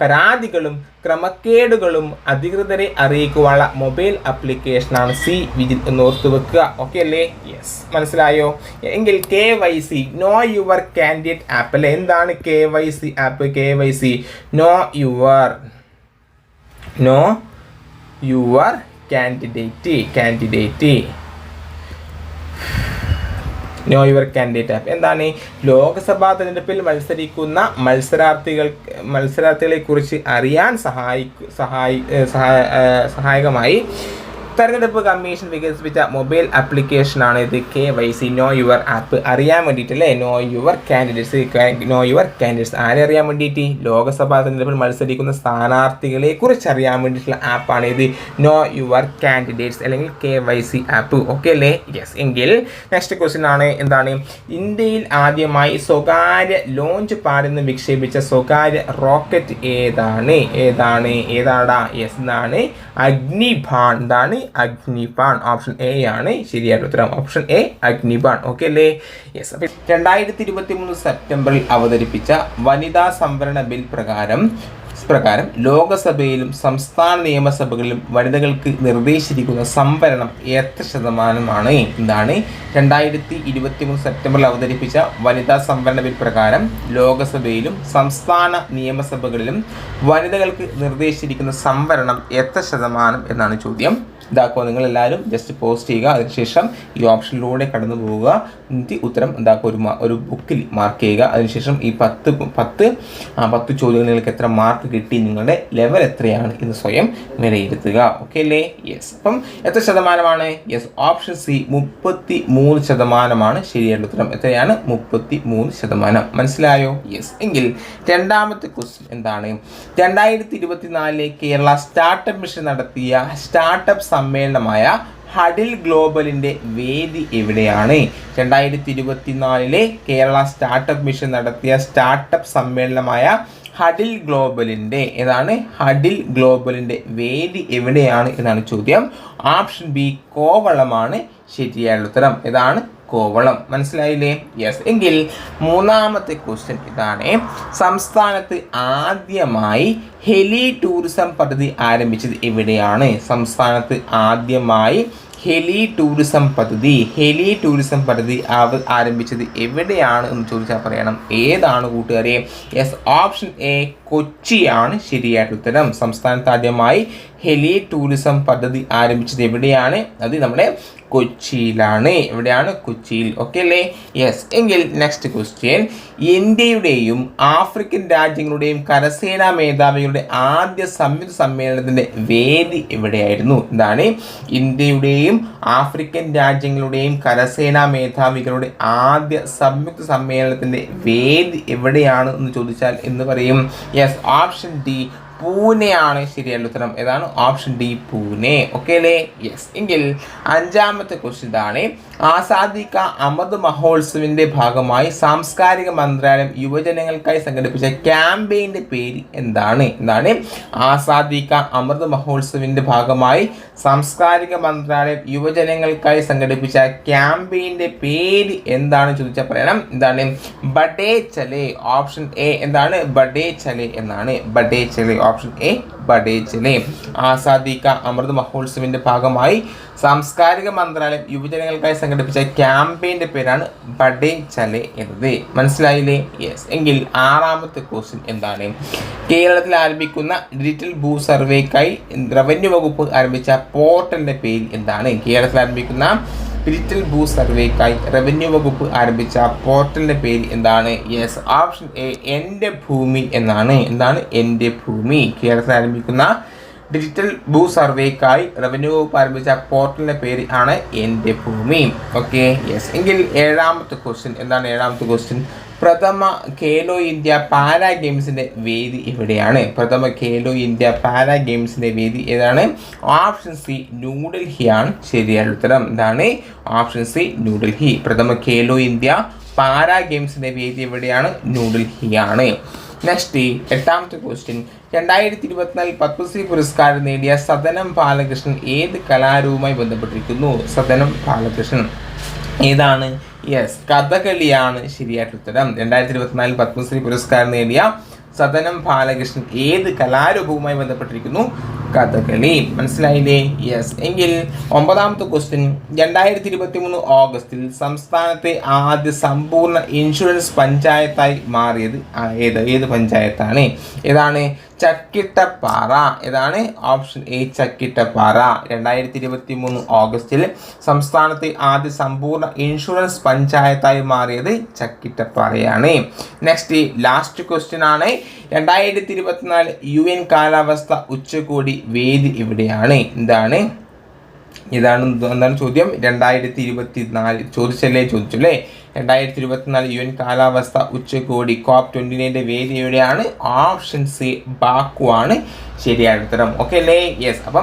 [SPEAKER 1] പരാതികളും ക്രമക്കേടുകളും അധികൃതരെ അറിയിക്കുവാനുള്ള മൊബൈൽ ആപ്ലിക്കേഷനാണ് സി വിജിൽ എന്ന് ഓർത്തു വെക്കുക. ഓക്കെ അല്ലേ? യെസ് മനസ്സിലായോ? എങ്കിൽ K Y C know your candidate app അല്ലേ? എന്താണ് K Y C app? K Y C know your know your candidate candidate. Know your candidate app എന്താണ്? ലോക്സഭാ തിരഞ്ഞെടുപ്പിൽ മത്സരിക്കുന്ന മത്സരാർത്ഥികൾ മത്സരാർത്ഥികളെക്കുറിച്ച് അറിയാൻ സഹായി സഹായി സഹായകമായി തെരഞ്ഞെടുപ്പ് കമ്മീഷൻ വികസിപ്പിച്ച മൊബൈൽ ആപ്ലിക്കേഷനാണ് ഇത്. K Y C know your app അറിയാൻ വേണ്ടിയിട്ടല്ലേ? Know your candidates know your candidates ആരെ അറിയാൻ വേണ്ടിയിട്ട്? ലോക്സഭാ തെരഞ്ഞെടുപ്പിൽ മത്സരിക്കുന്ന സ്ഥാനാർത്ഥികളെ കുറിച്ച് അറിയാൻ വേണ്ടിയിട്ടുള്ള ആപ്പാണ് ഇത്. നോ യുവർ കാൻഡിഡേറ്റ്സ് അല്ലെങ്കിൽ K Y C app. Okay അല്ലേ? യെസ് എങ്കിൽ നെക്സ്റ്റ് ക്വസ്റ്റ്യൻ ആണ്. എന്താണ്? ഇന്ത്യയിൽ ആദ്യമായി സ്വകാര്യ ലോഞ്ച് പാടുന്ന വിക്ഷേപിച്ച സ്വകാര്യ റോക്കറ്റ് ഏതാണ്? ഏതാണ്? ഏതാടാ? യെസ് എന്നാണ് അഗ്നിബാൺ എന്താണ്? അഗ്നിബാൺ ഓപ്ഷൻ എ ആണ്. ശരിയായ ഉത്തരം ഓപ്ഷൻ എ അഗ്നിബാൺ. ഓക്കെ അല്ലേ? യെസ് അപ്പം രണ്ടായിരത്തി ഇരുപത്തി മൂന്ന് സെപ്റ്റംബറിൽ അവതരിപ്പിച്ച വനിതാ സംവരണ ബിൽ പ്രകാരം പ്രകാരം ലോകസഭയിലും സംസ്ഥാന നിയമസഭകളിലും വനിതകൾക്ക് നിർദ്ദേശിച്ചിരിക്കുന്ന സംവരണം എത്ര ശതമാനമാണ്? എന്താണ് രണ്ടായിരത്തി ഇരുപത്തി മൂന്ന് സെപ്റ്റംബറിൽ അവതരിപ്പിച്ച വനിതാ സംവരണ ബിൽ പ്രകാരം ലോകസഭയിലും സംസ്ഥാന നിയമസഭകളിലും വനിതകൾക്ക് നിർദ്ദേശിച്ചിരിക്കുന്ന സംവരണം എത്ര ശതമാനം എന്നാണ് ചോദ്യം. ഇതാക്കുക നിങ്ങൾ എല്ലാവരും ജസ്റ്റ് പോസ്റ്റ് ചെയ്യുക. അതിനുശേഷം ഈ ഓപ്ഷനിലൂടെ കടന്നു പോവുക എന്നിട്ട് ഉത്തരം എന്താക്കുക? ഒരു ഒരു ബുക്കിൽ മാർക്ക് ചെയ്യുക. അതിനുശേഷം ഈ പത്ത് പത്ത് ആ പത്ത് ചോദ്യങ്ങൾക്ക് എത്ര മാർക്ക് കിട്ടി നിങ്ങളുടെ ലെവൽ എത്രയാണ് എന്ന് സ്വയം വിലയിരുത്തുക. ഓക്കെ അല്ലേ? യെസ് അപ്പം എത്ര ശതമാനമാണ്? യെസ് ഓപ്ഷൻ സി മുപ്പത്തി മൂന്ന് ശതമാനമാണ്. ശരിയായ ഉത്തരം എത്രയാണ്? മുപ്പത്തി മൂന്ന് ശതമാനം. മനസ്സിലായോ? യെസ് എങ്കിൽ രണ്ടാമത്തെ ക്വസ്റ്റ്യൻ എന്താണ്? രണ്ടായിരത്തി ഇരുപത്തിനാലിലെ കേരള സ്റ്റാർട്ടപ്പ് മിഷൻ നടത്തിയ സ്റ്റാർട്ടപ്പ് സമ്മേളനമായ ഹഡിൽ ഗ്ലോബലിന്റെ വേദി എവിടെയാണ്? രണ്ടായിരത്തി ഇരുപത്തിനാലിലെ കേരള സ്റ്റാർട്ടപ്പ് മിഷൻ നടത്തിയ സ്റ്റാർട്ടപ്പ് സമ്മേളനമായ ഹഡിൽ ഗ്ലോബലിന്റെ ഏതാണ്? ഹഡിൽ ഗ്ലോബലിന്റെ വേദി എവിടെയാണ് എന്നാണ് ചോദ്യം. ഓപ്ഷൻ ബി കോവളമാണ്. ശരിയായുള്ള ഉത്തരം ഇതാണ് കോവളം. മനസ്സിലായില്ലേ? യെസ് എങ്കിൽ മൂന്നാമത്തെ ക്വസ്റ്റ്യൻ ഇതാണ്. സംസ്ഥാനത്ത് ആദ്യമായി ഹെലി ടൂറിസം പദ്ധതി ആരംഭിച്ചത് എവിടെയാണ്? സംസ്ഥാനത്ത് ആദ്യമായി ഹെലി ടൂറിസം പദ്ധതി ഹെലി ടൂറിസം പദ്ധതി ആരംഭിച്ചത് എവിടെയാണ് എന്ന് ചോദിച്ചാൽ പറയണം. ഏതാണ് കൂട്ടുകാരെ? യെസ് ഓപ്ഷൻ എ കൊച്ചിയാണ് ശരിയായിട്ട് ഉത്തരം. സംസ്ഥാനത്ത് ആദ്യമായി ഹെലി ടൂറിസം പദ്ധതി ആരംഭിച്ചത് എവിടെയാണ്? അത് നമ്മുടെ കൊച്ചിയിലാണ്. എവിടെയാണ്? കൊച്ചിയിൽ. ഓക്കെ അല്ലേ? യെസ് എങ്കിൽ നെക്സ്റ്റ് ക്വസ്റ്റ്യൻ ഇന്ത്യയുടെയും ആഫ്രിക്കൻ രാജ്യങ്ങളുടെയും കരസേനാ മേധാവികളുടെ ആദ്യ സംയുക്ത സമ്മേളനത്തിന്റെ വേദി എവിടെയായിരുന്നു? എന്താണ്? ഇന്ത്യയുടെയും ആഫ്രിക്കൻ രാജ്യങ്ങളുടെയും കരസേനാ മേധാവികളുടെ ആദ്യ സംയുക്ത സമ്മേളനത്തിന്റെ വേദി എവിടെയാണ് എന്ന് ചോദിച്ചാൽ എന്ന് പറയും. യെസ് ഓപ്ഷൻ ഡി പൂനെയാണ് ശരിയായ ഉത്തരം. ഏതാണ്? Option D Pune. ഓക്കെ അല്ലേ? യെസ് എങ്കിൽ അഞ്ചാമത്തെ ക്വസ്റ്റ്യൻ ഇതാണ്. ആസാദി കാ അമൃത് മഹോത്സവിന്റെ ഭാഗമായി സാംസ്കാരിക മന്ത്രാലയം യുവജനങ്ങൾക്കായി സംഘടിപ്പിച്ച ക്യാമ്പയിന്റെ പേര് എന്താണ്? എന്താണ്? ആസാദി അമൃത് മഹോത്സവിന്റെ ഭാഗമായി സാംസ്കാരിക മന്ത്രാലയം യുവജനങ്ങൾക്കായി സംഘടിപ്പിച്ച ക്യാമ്പയിന്റെ പേര് എന്താണ് ചോദിച്ചാൽ പറയണം. എന്താണ്? ബഡേ ചലേ ഓപ്ഷൻ എ എന്താണ്? ബഡേ ചലേ എന്നാണ്. ബഡേ ചലെ ഓപ്ഷൻ എ ബഡേജിനെ ആസാദി അമൃത് മഹോത്സവിന്റെ ഭാഗമായി സാംസ്കാരിക മന്ത്രാലയം യുവജനങ്ങൾക്കായി സംഘടിപ്പിച്ച ക്യാമ്പയിന്റെ പേരാണ് ബഡേ ചലെ എന്നത്. മനസ്സിലായില്ലേ? യെസ് എങ്കിൽ ആറാമത്തെ ക്വസ്റ്റ്യൻ എന്താണ്? കേരളത്തിൽ ആരംഭിക്കുന്ന ഡിജിറ്റൽ ഭൂ സർവേക്കായി റവന്യൂ വകുപ്പ് ആരംഭിച്ച പോർട്ടലിന്റെ പേര് എന്താണ്? കേരളത്തിൽ ആരംഭിക്കുന്ന ഡിജിറ്റൽ ഭൂ സർവേക്കായി റവന്യൂ വകുപ്പ് ആരംഭിച്ച പോർട്ടലിന്റെ പേര് എന്താണ്? യെസ് ഓപ്ഷൻ എ എന്റെ ഭൂമി എന്നാണ്. എന്താണ്? എന്റെ ഭൂമി. കേരളത്തിൽ ആരംഭിക്കുന്ന ഡിജിറ്റൽ ഭൂ സർവേക്കായി റവന്യൂ വകുപ്പ് ആരംഭിച്ച പോർട്ടലിന്റെ പേര് ആണ് എന്റെ ഭൂമി. ഓക്കെ യെസ് എങ്കിൽ ഏഴാമത്തെ ക്വസ്റ്റ്യൻ എന്താണ് ഏഴാമത്തെ ക്വസ്റ്റ്യൻ പ്രഥമ ഖേലോ ഇന്ത്യ പാരാ ഗെയിംസിന്റെ വേദി എവിടെയാണ് പ്രഥമ ഖേലോ ഇന്ത്യ പാരാ ഗെയിംസിന്റെ വേദി ഏതാണ്? ഓപ്ഷൻ സി ന്യൂഡൽഹിയാണ്. ശരിയായ ഉത്തരം എന്താണ് ഓപ്ഷൻ സി ന്യൂഡൽഹി. പ്രഥമ ഖേലോ ഇന്ത്യ പാരാ ഗെയിംസിന്റെ വേദി എവിടെയാണ്? ന്യൂഡൽഹിയാണ്. നെക്സ്റ്റ് എട്ടാമത്തെ ക്വസ്റ്റ്യൻ രണ്ടായിരത്തി ഇരുപത്തിനാലിൽ പത്മശ്രീ പുരസ്കാരം നേടിയ സദനം ബാലകൃഷ്ണൻ ഏത് കലാരൂപവുമായി ബന്ധപ്പെട്ടിരിക്കുന്നു? സദനം ബാലകൃഷ്ണൻ. ഏതാണ്? യെസ് കഥകളിയാണ് ശരിയായിട്ട് ഉത്തരം. രണ്ടായിരത്തി ഇരുപത്തിനാലിൽ പത്മശ്രീ പുരസ്കാരം നേടിയ സദനം ബാലകൃഷ്ണൻ ഏത് കലാരൂപവുമായി ബന്ധപ്പെട്ടിരിക്കുന്നു? കഥകളി. മനസ്സിലായില്ലേ? യെസ് എങ്കിൽ ഒമ്പതാമത്തെ ക്വസ്റ്റ്യൻ രണ്ടായിരത്തി ഇരുപത്തി മൂന്ന് ഓഗസ്റ്റിൽ സംസ്ഥാനത്തെ ആദ്യ സമ്പൂർണ ഇൻഷുറൻസ് പഞ്ചായത്തായി മാറിയത് ഏത്? ഏത് പഞ്ചായത്താണ്? ഏതാണ്? ചക്കിട്ടപ്പാറ. ഇതാണ് ഓപ്ഷൻ എ ചക്കിട്ടപ്പാറ. രണ്ടായിരത്തി ഇരുപത്തി മൂന്ന് ഓഗസ്റ്റിൽ സംസ്ഥാനത്തെ ആദ്യ സമ്പൂർണ ഇൻഷുറൻസ് പഞ്ചായത്തായി മാറിയത് ചക്കിട്ടപ്പാറയാണ്. നെക്സ്റ്റ് ലാസ്റ്റ് ക്വസ്റ്റ്യൻ ആണ്. രണ്ടായിരത്തി ഇരുപത്തിനാല് യു എൻ കാലാവസ്ഥ ഉച്ചകോടി വേദി എവിടെയാണ് എന്താണ്? ഇതാണ് എന്താണ് ചോദ്യം? രണ്ടായിരത്തി ഇരുപത്തി നാല് ചോദിച്ചല്ലേ? ചോദിച്ചു അല്ലേ രണ്ടായിരത്തി ഇരുപത്തിനാല് യു എൻ കാലാവസ്ഥ ഉച്ചകോടി കോപ്പ് ട്വന്റി നയന്റെ വേദി എവിടെയാണ് ഓപ്ഷൻ സി ബാക്കു ആണ് ശരിയായ ഉത്തരം. ഓക്കെ അല്ലേ? യെസ് അപ്പം